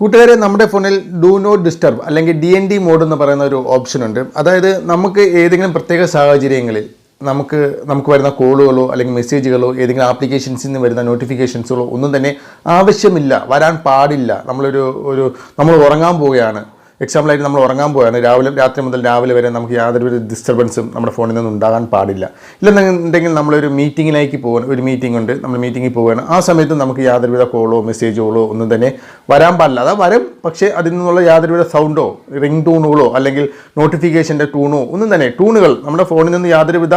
കൂട്ടുകാരെ നമ്മുടെ ഫോണിൽ ഡു നോട്ട് ഡിസ്റ്റർബ് അല്ലെങ്കിൽ ഡി എൻ ഡി മോഡ് എന്ന് പറയുന്ന ഒരു ഓപ്ഷൻ ഉണ്ട്. അതായത് നമുക്ക് ഏതെങ്കിലും പ്രത്യേക സാഹചര്യങ്ങളിൽ നമുക്ക് നമുക്ക് വരുന്ന കോളുകളോ അല്ലെങ്കിൽ മെസ്സേജുകളോ ഏതെങ്കിലും ആപ്ലിക്കേഷൻസിൽ നിന്ന് വരുന്ന നോട്ടിഫിക്കേഷൻസുകളോ ഒന്നും തന്നെ ആവശ്യമില്ല വരാൻ പാടില്ല. നമ്മളൊരു ഒരു നമ്മൾ ഉറങ്ങാൻ പോവുകയാണ്. എക്സാമ്പിളായിട്ട് നമ്മൾ ഉറങ്ങാൻ പോയാണ്. രാവിലെ രാത്രി മുതൽ രാവിലെ വരെ നമുക്ക് യാതൊരു ഡിസ്റ്റർബൻസും നമ്മുടെ ഫോണിൽ നിന്ന് ഉണ്ടാകാൻ പാടില്ല. ഇല്ലെന്നുണ്ടെങ്കിൽ നമ്മളൊരു മീറ്റിങ്ങിലേക്ക് പോകാൻ ഒരു മീറ്റിംഗ് ഉണ്ട്. നമ്മൾ മീറ്റിങ്ങിൽ പോവുകയാണ് ആ സമയത്ത് നമുക്ക് യാതൊരുവിധ കോളോ മെസ്സേജുകളോ ഒന്നും തന്നെ വരാൻ പാടില്ല. അതാ വരും. പക്ഷേ അതിൽ നിന്നുള്ള യാതൊരുവിധ സൗണ്ടോ റിംഗ് ടൂണുകളോ അല്ലെങ്കിൽ നോട്ടിഫിക്കേഷന്റെ ടൂണോ ഒന്നും തന്നെ. ടൂണുകൾ നമ്മുടെ ഫോണിൽ നിന്ന് യാതൊരുവിധ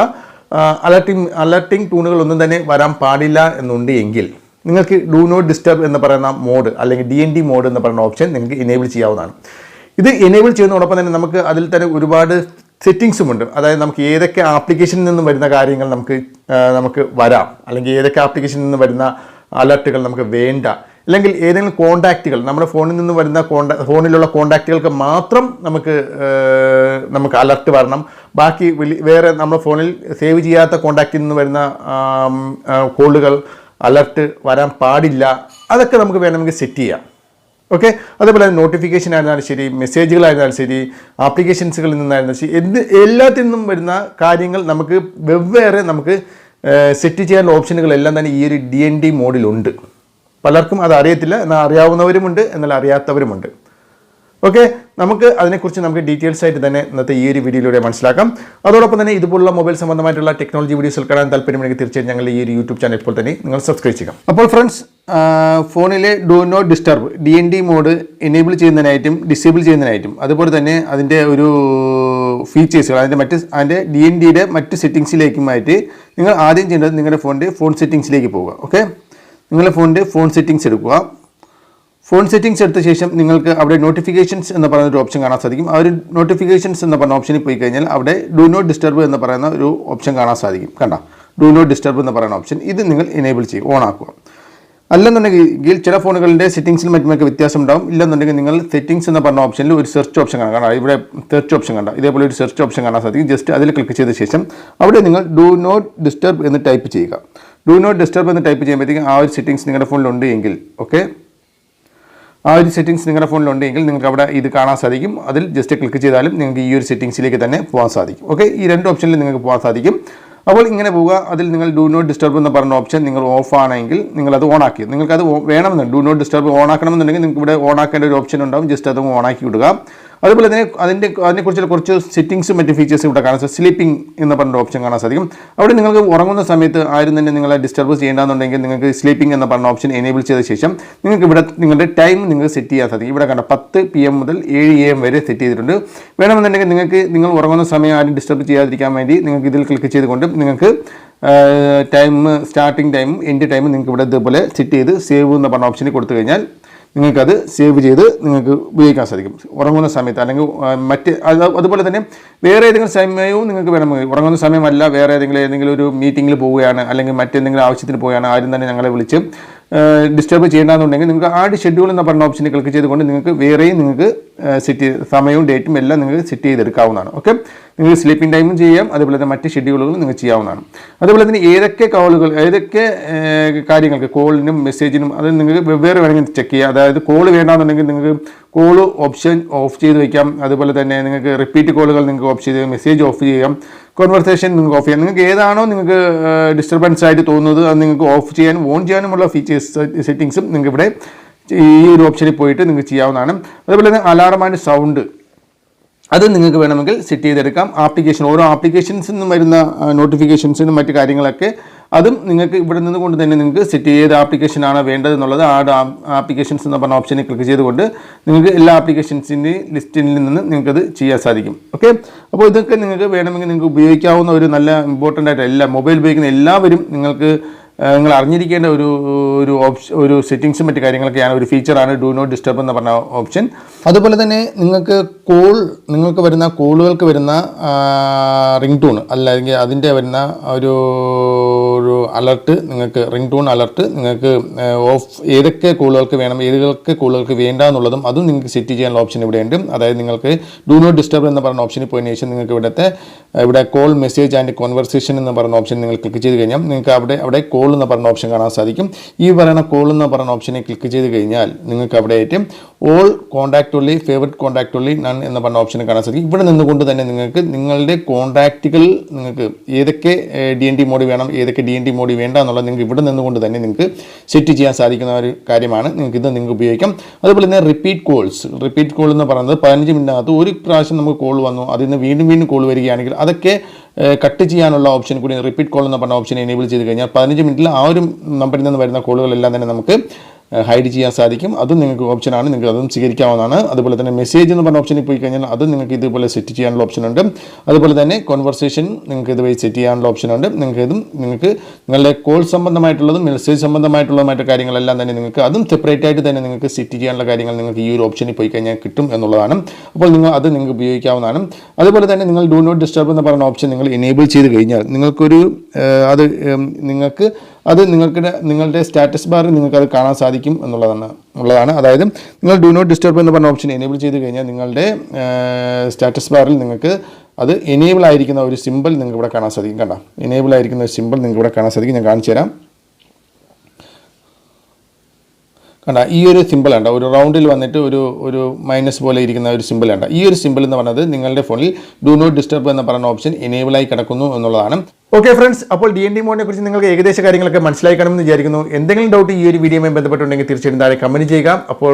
അലർട്ടിങ് അലർട്ടിങ് ടൂണുകളൊന്നും തന്നെ വരാൻ പാടില്ല എന്നുണ്ട് എങ്കിൽ നിങ്ങൾക്ക് ഡു നോട്ട് ഡിസ്റ്റർബ് എന്ന് പറയുന്ന മോഡ് അല്ലെങ്കിൽ ഡി എൻ ഡി മോഡ് എന്ന് പറയുന്ന ഓപ്ഷൻ നിങ്ങൾക്ക് ഇനേബിൾ ചെയ്യാവുന്നതാണ്. ഇത് എനേബിൾ ചെയ്യുന്നതോടൊപ്പം തന്നെ നമുക്ക് അതിൽ തന്നെ ഒരുപാട് സെറ്റിങ്സും ഉണ്ട്. അതായത് നമുക്ക് ഏതൊക്കെ ആപ്ലിക്കേഷനിൽ നിന്നും വരുന്ന കാര്യങ്ങൾ നമുക്ക് നമുക്ക് വരാം. അല്ലെങ്കിൽ ഏതൊക്കെ ആപ്ലിക്കേഷനിൽ നിന്ന് വരുന്ന അലർട്ടുകൾ നമുക്ക് വേണ്ട. അല്ലെങ്കിൽ ഏതെങ്കിലും കോണ്ടാക്റ്റുകൾ നമ്മുടെ ഫോണിൽ നിന്ന് വരുന്ന കോണ്ടാ ഫോണിലുള്ള കോണ്ടാക്റ്റുകൾക്ക് മാത്രം നമുക്ക് നമുക്ക് അലർട്ട് വരണം. ബാക്കി വേറെ നമ്മുടെ ഫോണിൽ സേവ് ചെയ്യാത്ത കോണ്ടാക്റ്റിൽ നിന്ന് വരുന്ന കോളുകൾ അലർട്ട് വരാൻ പാടില്ല. അതൊക്കെ നമുക്ക് വേണമെങ്കിൽ സെറ്റ് ചെയ്യാം. ഓക്കെ അതേപോലെ നോട്ടിഫിക്കേഷൻ ആയിരുന്നാലും ശരി മെസ്സേജുകളായിരുന്നാലും ശരി ആപ്ലിക്കേഷൻസുകളിൽ നിന്നായിരുന്നാലും ശരി എന്ത് എല്ലാത്തിൽ നിന്നും വരുന്ന കാര്യങ്ങൾ നമുക്ക് വെവ്വേറെ നമുക്ക് സെറ്റ് ചെയ്യാനുള്ള ഓപ്ഷനുകളെല്ലാം തന്നെ ഈ ഒരു ഡി എൻ ഡി മോഡിലുണ്ട് പലർക്കും അത് അറിയത്തില്ല എന്നാൽ അറിയാവുന്നവരുമുണ്ട് എന്നാൽ അറിയാത്തവരുമുണ്ട്. ഓക്കെ നമുക്ക് അതിനെക്കുറിച്ച് നമുക്ക് ഡീറ്റെയിൽസ് ആയിട്ട് തന്നെ ഇന്നത്തെ ഈ ഒരു വീഡിയോയിലൂടെ മനസ്സിലാക്കാം. അതോടൊപ്പം തന്നെ ഇതുപോലുള്ള മൊബൈൽ സംബന്ധമായിട്ടുള്ള ടെക്നോളജി വീഡിയോസ് കാണാൻ താല്പര്യമുണ്ടെങ്കിൽ തീർച്ചയായും ഞങ്ങളുടെ ഈ ഒരു യൂട്യൂബ് ചാനൽ ഇപ്പോൾ തന്നെ നിങ്ങൾ സബ്സ്ക്രൈബ് ചെയ്യാം അപ്പോൾ ഫ്രണ്ട്സ് ഫോണിലെ do not disturb D N D mode enable ചെയ്യുന്നതിനായിട്ടും disable ചെയ്യുന്നതിനായിട്ടും. അതുപോലെ തന്നെ അതിന്റെ ഒരു ഫീച്ചേഴ്സുകൾ അതിന്റെ മറ്റ് അതിന്റെ ഡി എൻ ഡിയുടെ മറ്റ് സെറ്റിങ്സിലേക്കുമായിട്ട് നിങ്ങൾ ആദ്യം ചെയ്യേണ്ടത് നിങ്ങളുടെ ഫോണിന്റെ ഫോൺ സെറ്റിങ്സിലേക്ക് പോവുക ഓക്കെ നിങ്ങളുടെ ഫോണിന്റെ ഫോൺ സെറ്റിങ്സ് എടുക്കുക. ഫോൺ സെറ്റിങ്സ് എടുത്ത ശേഷം നിങ്ങൾക്ക് അവിടെ നോട്ടിഫിക്കേഷൻസ് എന്ന് പറയുന്ന ഒരു ഓപ്ഷൻ കാണാൻ സാധിക്കും. ആ ഒരു നോട്ടിഫിക്കേഷൻസ് എന്ന് പറഞ്ഞ ഓപ്ഷനിൽ പോയി കഴിഞ്ഞാൽ അവിടെ ഡു നോട്ട് ഡിസ്റ്റർബ് എന്ന് പറയുന്ന ഒരു ഓപ്ഷൻ കാണാൻ സാധിക്കും കണ്ട? ഡു നോട്ട് ഡിസ്റ്റർബ് എന്ന് പറയുന്ന ഓപ്ഷൻ ഇത് നിങ്ങൾ എനേബിൾ ചെയ്യും ഓൺ ആക്കുക. അല്ലെന്നുണ്ടെങ്കിൽ ചില ഫോണുകളുടെ സെറ്റിംഗ്സിൽ മറ്റുമൊക്കെ വ്യത്യാസം ഉണ്ടാവും ഇല്ലെന്നുണ്ടെങ്കിൽ നിങ്ങൾ സെറ്റിംഗ്സ് എന്ന് പറഞ്ഞ ഓപ്ഷനിൽ ഒരു സെർച്ച് ഓപ്ഷൻ കാണാം. കാരണം ഇവിടെ സെർച്ച് ഓപ്ഷൻ കണ്ട. ഇതേപോലെ ഒരു സെർച്ച് ഓപ്ഷൻ കാണാൻ സാധിക്കും. ജസ്റ്റ് അതിൽ ക്ലിക്ക് ചെയ്ത ശേഷം അവിടെ നിങ്ങൾ ഡു നോട്ട് ഡിസ്റ്റർബ് എന്ന് ടൈപ്പ് ചെയ്യുക. ഡു നോട്ട് ഡിസ്റ്റർബ് എന്ന് ടൈപ്പ് ചെയ്യുമ്പോഴത്തേക്കും ആ ഒരു സെറ്റിംഗ്സ് നിങ്ങളുടെ ഫോണിലുണ്ട് എങ്കിൽ ഓക്കെ ആ ഒരു സെറ്റിംഗ്സ് നിങ്ങളുടെ ഫോണിലുണ്ടെങ്കിൽ നിങ്ങൾക്ക് അവിടെ ഇത് കാണാൻ സാധിക്കും. അതിൽ ജസ്റ്റ് ക്ലിക്ക് ചെയ്താലും നിങ്ങൾക്ക് ഈ ഒരു സെറ്റിംഗ്സിലേക്ക് തന്നെ പോകാൻ സാധിക്കും. ഓക്കെ ഈ രണ്ട് ഓപ്ഷനിൽ നിങ്ങൾക്ക് പോകാൻ സാധിക്കും. അപ്പോൾ ഇങ്ങനെ പോവുക. അതിൽ നിങ്ങൾ ഡു നോട്ട് ഡിസ്റ്റർബ് എന്ന് പറഞ്ഞ ഓപ്ഷൻ നിങ്ങൾ ഓഫ് ആണെങ്കിൽ നിങ്ങൾ അത് ഓൺ ആക്കി. നിങ്ങൾക്ക് അത് വേണമെന്നുണ്ട്. ഡു നോട്ട് ഡിസ്റ്റർബ് ഓൺ ആക്കണമെന്നുണ്ടെങ്കിൽ നിങ്ങൾക്ക് ഇവിടെ ഓൺ ആക്കേണ്ട ഒരു ഓപ്ഷൻ ഉണ്ടാവും. ജസ്റ്റ് അത് ഓൺ ആക്കി വിടുക അതുപോലെ തന്നെ അതിന്റെ അതിനെക്കുറിച്ചുള്ള കുറച്ച് സെറ്റിങ്സും മറ്റ് ഫീച്ചേഴ്സും ഇവിടെ കാണാൻ സാധിക്കും സ്ലീപ്പിംഗ് എന്ന് പറഞ്ഞ ഓപ്ഷൻ കാണാൻ സാധിക്കും. അവിടെ നിങ്ങൾക്ക് ഉറങ്ങുന്ന സമയത്ത് ആരും തന്നെ നിങ്ങളെ ഡിസ്റ്റർബ് ചെയ്യേണ്ടെന്നുണ്ടെങ്കിൽ നിങ്ങൾക്ക് സ്ലീപ്പിംഗ് എന്ന് പറഞ്ഞ ഓപ്ഷൻ എനേബിൾ ചെയ്ത ശേഷം നിങ്ങൾക്ക് ഇവിടെ നിങ്ങളുടെ ടൈം നിങ്ങൾക്ക് സെറ്റ് ചെയ്യാൻ സാധിക്കും. ഇവിടെ കണ്ട പത്ത് പി എം മുതൽ ഏഴ് എ എം വരെ സെറ്റ് ചെയ്തിട്ടുണ്ട്. വേണമെന്നുണ്ടെങ്കിൽ നിങ്ങൾക്ക് നിങ്ങൾ ഉറങ്ങുന്ന സമയം ആരും ഡിസ്റ്റർബ് ചെയ്യാതിരിക്കാൻ വേണ്ടി നിങ്ങൾക്ക് ഇതിൽ ക്ലിക്ക് ചെയ്തുകൊണ്ട് നിങ്ങൾക്ക് time starting time end time നിങ്ങൾക്ക് ഇവിടെ ഇതുപോലെ സെറ്റ് ചെയ്ത് സേവ് എന്ന് പറഞ്ഞ ഓപ്ഷനിൽ കൊടുത്തു കഴിഞ്ഞാൽ നിങ്ങൾക്കത് സേവ് ചെയ്ത് നിങ്ങൾക്ക് ഉപയോഗിക്കാൻ സാധിക്കും. ഉറങ്ങുന്ന സമയത്ത് അല്ലെങ്കിൽ മറ്റ് അത് അതുപോലെ തന്നെ വേറെ ഏതെങ്കിലും സമയവും നിങ്ങൾക്ക് വേണമെങ്കിൽ ഉറങ്ങുന്ന സമയമല്ല വേറെ ഏതെങ്കിലും ഏതെങ്കിലും ഒരു മീറ്റിങ്ങിൽ പോവുകയാണ് അല്ലെങ്കിൽ മറ്റെന്തെങ്കിലും ആവശ്യത്തിന് പോവുകയാണ് ആരും തന്നെ ഞങ്ങളെ വിളിച്ച് ഡിസ്റ്റർബ് ചെയ്യേണ്ടതെന്നുണ്ടെങ്കിൽ നിങ്ങൾക്ക് ആഡ് ഷെഡ്യൂൾ എന്ന് പറഞ്ഞ ഓപ്ഷനിൽ ക്ലിക്ക് ചെയ്തുകൊണ്ട് നിങ്ങൾക്ക് വേറെയും നിങ്ങൾക്ക് സെറ്റ് സമയവും ഡേറ്റും എല്ലാം നിങ്ങൾക്ക് സെറ്റ് ചെയ്തെടുക്കാവുന്നതാണ്. ഓക്കെ നിങ്ങൾക്ക് സ്ലീപ്പിംഗ് ടൈമും ചെയ്യാം. അതുപോലെ തന്നെ മറ്റ് ഷെഡ്യൂളുകളും നിങ്ങൾക്ക് ചെയ്യാവുന്നതാണ്. അതുപോലെ തന്നെ ഏതൊക്കെ കോളുകൾ ഏതൊക്കെ കാര്യങ്ങൾക്ക് കോളിനും മെസ്സേജിനും അത് നിങ്ങൾക്ക് വെവ്വേറെ വേണമെങ്കിൽ ചെക്ക് ചെയ്യാം. അതായത് കോൾ വേണ്ടാന്നുണ്ടെങ്കിൽ നിങ്ങൾക്ക് കോൾ ഓപ്ഷൻ ഓഫ് ചെയ്ത് വയ്ക്കാം അതുപോലെ തന്നെ നിങ്ങൾക്ക് റിപ്പീറ്റ് കോളുകൾ നിങ്ങൾക്ക് ഓഫ് ചെയ്ത് മെസ്സേജ് ഓഫ് ചെയ്യാം. കോൺവെർസേഷൻ നിങ്ങൾക്ക് ഓഫ് ചെയ്യാം. നിങ്ങൾക്ക് ഏതാണോ നിങ്ങൾക്ക് ഡിസ്റ്റർബൻസ് ആയിട്ട് തോന്നുന്നത് അത് നിങ്ങൾക്ക് ഓഫ് ചെയ്യാനും ഓൺ ചെയ്യാനുമുള്ള ഫീച്ചേഴ്സ് സെറ്റിങ്സും നിങ്ങൾക്ക് ഇവിടെ ഈ ഒരു ഓപ്ഷനിൽ പോയിട്ട് നിങ്ങൾക്ക് ചെയ്യാവുന്നതാണ്. അതുപോലെ തന്നെ അലാറം ആൻഡ് സൗണ്ട് അത് നിങ്ങൾക്ക് വേണമെങ്കിൽ സെറ്റ് ചെയ്തെടുക്കാം. ആപ്ലിക്കേഷൻ ഓരോ ആപ്ലിക്കേഷൻസിൽ നിന്നും വരുന്ന നോട്ടിഫിക്കേഷൻസിനും മറ്റു കാര്യങ്ങളൊക്കെ അതും നിങ്ങൾക്ക് ഇവിടെ നിന്നുകൊണ്ട് തന്നെ നിങ്ങൾക്ക് സെറ്റ് ചെയ്ത ആപ്ലിക്കേഷനാണ് വേണ്ടത് എന്നുള്ളത് ആ ആപ്ലിക്കേഷൻസ് എന്ന് പറഞ്ഞ ഓപ്ഷനിൽ ക്ലിക്ക് ചെയ്തുകൊണ്ട് നിങ്ങൾക്ക് എല്ലാ ആപ്ലിക്കേഷൻസിന്റെയും ലിസ്റ്റിൽ നിന്ന് നിങ്ങൾക്കത് ചെയ്യാൻ സാധിക്കും. ഓക്കെ അപ്പോൾ ഇതൊക്കെ നിങ്ങൾക്ക് വേണമെങ്കിൽ നിങ്ങൾക്ക് ഉപയോഗിക്കാവുന്ന ഒരു നല്ല ഇമ്പോർട്ടന്റ് ആയിട്ട് എല്ലാ മൊബൈൽ ഉപയോഗിക്കുന്ന എല്ലാവരും നിങ്ങൾക്ക് നിങ്ങൾ അറിഞ്ഞിരിക്കേണ്ട ഒരു ഒരു ഓപ്ഷൻ ഒരു സെറ്റിങ്സും മറ്റു കാര്യങ്ങളൊക്കെയാണ് ഒരു ഫീച്ചറാണ് ഡു നോട്ട് ഡിസ്റ്റർബ് എന്ന് പറഞ്ഞ ഓപ്ഷൻ അതുപോലെ തന്നെ നിങ്ങൾക്ക് കോൾ നിങ്ങൾക്ക് വരുന്ന കോളുകൾക്ക് വരുന്ന റിംഗ് ടൂൺ അല്ലെങ്കിൽ അതിന്റെ വരുന്ന ഒരു ഒരു അലർട്ട് നിങ്ങൾക്ക് റിംഗ് ടൂൺ അലർട്ട് നിങ്ങൾക്ക് ഓഫ് ഏതൊക്കെ കോളുകൾക്ക് വേണം ഏതൊക്കെ കോളുകൾക്ക് വേണ്ട എന്നുള്ളതും അതും നിങ്ങൾക്ക് സെറ്റ് ചെയ്യാനുള്ള ഓപ്ഷൻ ഇവിടെയുണ്ട്. അതായത് നിങ്ങൾക്ക് ഡു നോട്ട് ഡിസ്റ്റർബ് എന്ന് പറഞ്ഞ ഓപ്ഷനിൽ പോയതിനു ശേഷം നിങ്ങൾക്ക് ഇവിടുത്തെ ഇവിടെ കോൾ മെസ്സേജ് ആൻഡ് കോൺവെർസേഷൻ എന്ന് പറഞ്ഞ ഓപ്ഷൻ നിങ്ങൾ ക്ലിക്ക് ചെയ്ത് കഴിഞ്ഞാൽ നിങ്ങൾക്ക് അവിടെ അവിടെ കോൾ എന്ന് പറഞ്ഞ ഓപ്ഷൻ കാണാൻ സാധിക്കും. ഈ പറയുന്ന കോൾ എന്ന് പറഞ്ഞ ഓപ്ഷനെ ക്ലിക്ക് ചെയ്ത് കഴിഞ്ഞാൽ നിങ്ങൾക്ക് അവിടെ ആയിട്ട് all contact only favourite contact only none എന്ന് പറഞ്ഞ ഓപ്ഷൻ കാണാൻ സാധിക്കും. ഇവിടെ നിന്നുകൊണ്ട് തന്നെ നിങ്ങൾക്ക് നിങ്ങളുടെ കോൺടാക്റ്റുകൾ നിങ്ങൾക്ക് ഏതൊക്കെ ഡി എൻ ഡി മോഡ് വേണം ഏതൊക്കെ ഡി എൻ ഡി മോഡ് വേണ്ട എന്നുള്ളത് നിങ്ങൾക്ക് ഇവിടെ നിന്നുകൊണ്ട് തന്നെ നിങ്ങൾക്ക് സെറ്റ് ചെയ്യാൻ സാധിക്കുന്ന ഒരു കാര്യമാണ്. നിങ്ങൾക്ക് ഇത് നിങ്ങൾക്ക് ഉപയോഗിക്കാം. അതുപോലെ തന്നെ റിപ്പീറ്റ് കോൾസ് റിപ്പീറ്റ് കോൾ എന്ന് പറയുന്നത് പതിനഞ്ച് മിനിറ്റിനകത്ത് ഒരു പ്രാവശ്യം നമുക്ക് കോൾ വന്നു അതിൽ നിന്ന് വീണ്ടും വീണ്ടും കോൾ വരികയാണെങ്കിൽ അതൊക്കെ കട്ട് ചെയ്യാനുള്ള ഓപ്ഷൻ കൂടി റിപ്പീറ്റ് കോൾ എന്ന് പറഞ്ഞ ഓപ്ഷൻ എനേബിൾ ചെയ്ത് കഴിഞ്ഞാൽ പതിനഞ്ച് മിനിറ്റിൽ ആ ഒരു നമ്പറിൽ നിന്ന് വരുന്ന കോളുകളെല്ലാം തന്നെ നമുക്ക് ഹൈഡ് ചെയ്യാൻ സാധിക്കും. അതും നിങ്ങൾക്ക് ഓപ്ഷനാണ് നിങ്ങൾക്ക് അതും സ്വീകരിക്കാവുന്നതാണ്. അതുപോലെ തന്നെ മെസ്സേജ് എന്ന് പറഞ്ഞ ഓപ്ഷനിൽ പോയി കഴിഞ്ഞാൽ അതും നിങ്ങൾക്ക് ഇതുപോലെ സെറ്റ് ചെയ്യാനുള്ള ഓപ്ഷനുണ്ട് അതുപോലെ തന്നെ കോൺവെർസേഷൻ നിങ്ങൾക്ക് ഇതുവഴി സെറ്റ് ചെയ്യാനുള്ള ഓപ്ഷനുണ്ട് നിങ്ങൾക്ക് ഇതും നിങ്ങൾക്ക് നിങ്ങളുടെ കോൾ സംബന്ധമായിട്ടുള്ളതും മെസ്സേജ് സംബന്ധമായിട്ടുള്ളതുമായിട്ട് കാര്യങ്ങളെല്ലാം തന്നെ നിങ്ങൾക്ക് അതും സെപ്പറേറ്റ് ആയിട്ട് തന്നെ നിങ്ങൾക്ക് സെറ്റ് ചെയ്യാനുള്ള കാര്യങ്ങൾ നിങ്ങൾക്ക് ഈ ഒരു ഓപ്ഷനിൽ പോയി കഴിഞ്ഞാൽ കിട്ടും എന്നുള്ളതാണ്. അപ്പോൾ നിങ്ങൾ അത് നിങ്ങൾക്ക് ഉപയോഗിക്കാവുന്നതാണ്. അതുപോലെ തന്നെ നിങ്ങൾ ഡു നോട്ട് ഡിസ്റ്റർബ് എന്ന് പറഞ്ഞ ഓപ്ഷൻ നിങ്ങൾ എനേബിൾ ചെയ്ത് കഴിഞ്ഞാൽ നിങ്ങൾക്കൊരു അത് നിങ്ങൾക്ക് അത് നിങ്ങൾക്ക് നിങ്ങളുടെ സ്റ്റാറ്റസ് ബാറിൽ നിങ്ങൾക്ക് അത് കാണാൻ സാധിക്കും എന്നുള്ളതാണ് ഉള്ളതാണ്. അതായത് നിങ്ങൾ ഡു നോട്ട് ഡിസ്റ്റർബ് എന്ന് പറഞ്ഞ ഓപ്ഷൻ എനേബിൾ ചെയ്ത് കഴിഞ്ഞാൽ നിങ്ങളുടെ സ്റ്റാറ്റസ് ബാറിൽ നിങ്ങൾക്ക് അത് എനേബിൾ ആയിരിക്കുന്ന ഒരു സിമ്പിൾ നിങ്ങൾക്ക് ഇവിടെ കാണാൻ സാധിക്കും. കണ്ട? എനേബിൾ ആയിരിക്കുന്ന ഒരു സിമ്പിൾ നിങ്ങൾക്ക് ഇവിടെ കാണാൻ സാധിക്കും. ഞാൻ കാണിച്ചു തരാം കണ്ട ഈ ഒരു സിമ്പിൾ ഉണ്ട് ഒരു റൗണ്ടിൽ വന്നിട്ട് ഒരു ഒരു മൈനസ് പോലെ ഇരിക്കുന്ന ഒരു സിമ്പിൾ ഉണ്ട് ഈ ഒരു സിമ്പിൾ എന്ന് പറയുന്നത് നിങ്ങളുടെ ഫോണിൽ ഡു നോട്ട് ഡിസ്റ്റർബ് എന്ന് പറയുന്ന ഓപ്ഷൻ എനേബിൾ ആയി കിടക്കുന്നു എന്നുള്ളതാണ്. ഓക്കെ ഫ്രണ്ട്സ് അപ്പോൾ ഡി എൻ ഡി മോഡിനെ കുറിച്ച് നിങ്ങൾക്ക് ഏകദേശ കാര്യങ്ങളൊക്കെ മനസ്സിലായി കാണുമെന്ന് വിചാരിക്കുന്നു. എന്തെങ്കിലും ഡൗട്ട് ഈ ഒരു വീഡിയോയുമായി ബന്ധപ്പെട്ടുണ്ടെങ്കിൽ തീർച്ചയായിട്ടും താഴെ കമന്റ് ചെയ്യുക. അപ്പോൾ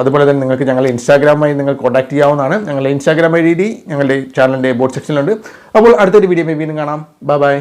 അതുപോലെ തന്നെ നിങ്ങൾക്ക് ഞങ്ങളുടെ ഇൻസ്റ്റാഗ്രാമായി നിങ്ങൾ കോൺടാക്ട് ചെയ്യാവുന്നതാണ്. ഞങ്ങളുടെ ഇൻസ്റ്റാഗ്രാം ഐ ഡി ഞങ്ങളുടെ ചാനലിന്റെ ബോർഡ് സെക്ഷനിലുണ്ട് അപ്പോൾ അടുത്തൊരു വീഡിയോ വീണ്ടും കാണാം. Bye bye